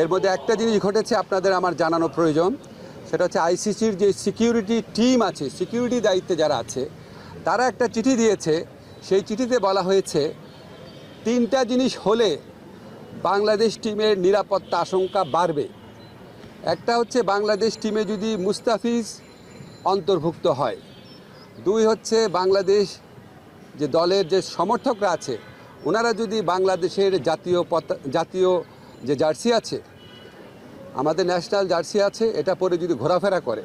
এর মধ্যে একটা জিনিস ঘটেছে আপনাদের আমার জানানো প্রয়োজন। সেটা হচ্ছে আইসিসির যে সিকিউরিটি টিম আছে, সিকিউরিটি দায়িত্বে যারা আছে, তারা একটা চিঠি দিয়েছে। সেই চিঠিতে বলা হয়েছে, তিনটা জিনিস হলে বাংলাদেশ টিমের নিরাপত্তা আশঙ্কা বাড়বে। একটা হচ্ছে বাংলাদেশ টিমে যদি মুস্তাফিজ অন্তর্ভুক্ত হয়। দুই হচ্ছে বাংলাদেশ যে দলের যে সমর্থকরা আছে, ওনারা যদি বাংলাদেশের জাতীয় পতা, জাতীয় যে জার্সি আছে, আমাদের ন্যাশনাল জার্সি আছে, এটা পরে যদি ঘোরাফেরা করে।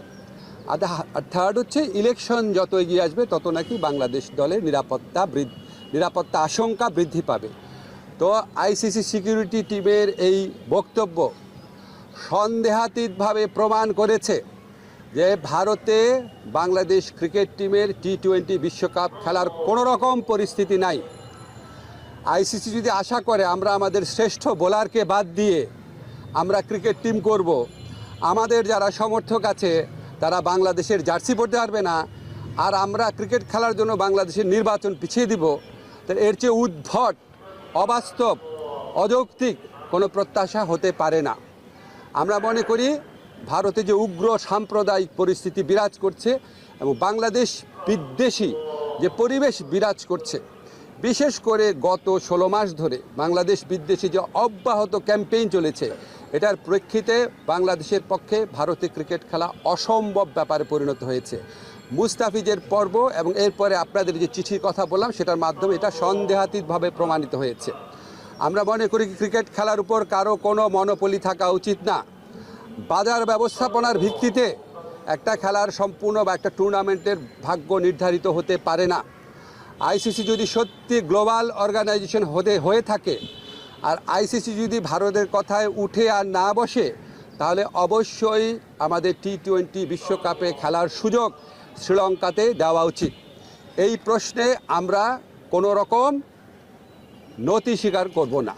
আর থার্ড হচ্ছে ইলেকশন যত এগিয়ে আসবে, তত নাকি বাংলাদেশ দলের নিরাপত্তা বৃদ্ধি, নিরাপত্তা আশঙ্কা বৃদ্ধি পাবে। তো আইসিসি সিকিউরিটি টিমের এই বক্তব্য সন্দেহাতীতভাবে প্রমাণ করেছে যে ভারতে বাংলাদেশ ক্রিকেট টিমের টি টোয়েন্টি বিশ্বকাপ খেলার কোনো রকম পরিস্থিতি নাই। আইসিসি যদি আশা করে আমরা আমাদের শ্রেষ্ঠ বোলারকে বাদ দিয়ে আমরা ক্রিকেট টিম করব, আমাদের যারা সমর্থক আছে, তারা বাংলাদেশের জার্সি পড়তে পারবে না, আর আমরা ক্রিকেট খেলার জন্য বাংলাদেশের নির্বাচন পিছিয়ে দিব, তো এর চেয়ে উদ্ভট, অবাস্তব, অযৌক্তিক কোনো প্রত্যাশা হতে পারে না। আমরা মনে করি ভারতে যে উগ্র সাম্প্রদায়িক পরিস্থিতি বিরাজ করছে এবং বাংলাদেশ বিদ্বেষী যে পরিবেশ বিরাজ করছে বিশেষ করে গত ষোলো মাস ধরে বাংলাদেশ বিদ্বেষী যে অব্যাহত ক্যাম্পেইন চলেছে, এটার প্রেক্ষিতে বাংলাদেশের পক্ষে ভারতে ক্রিকেট খেলা অসম্ভব ব্যাপারে পরিণত হয়েছে। মুস্তাফিজের পর্ব এবং এরপরে আপনাদের যে চিঠির কথা বললাম, সেটার মাধ্যমে এটা সন্দেহাতীতভাবে প্রমাণিত হয়েছে। আমরা মনে করি ক্রিকেট খেলার উপর কারও কোনো মনোপলি থাকা উচিত না। বাজার ব্যবস্থাপনার ভিত্তিতে একটা খেলার সম্পূর্ণ বা একটা টুর্নামেন্টের ভাগ্য নির্ধারিত হতে পারে না। আইসিসি যদি সত্যি গ্লোবাল অর্গানাইজেশন হতে হয়ে থাকে, আর আইসিসি যদি ভারতের কথায় উঠে আর না বসে, তাহলে অবশ্যই আমাদের টি টোয়েন্টি বিশ্বকাপে খেলার সুযোগ শ্রীলঙ্কাতে দেওয়া উচিত। এই প্রশ্নে আমরা কোনো রকম নতি স্বীকার করব না।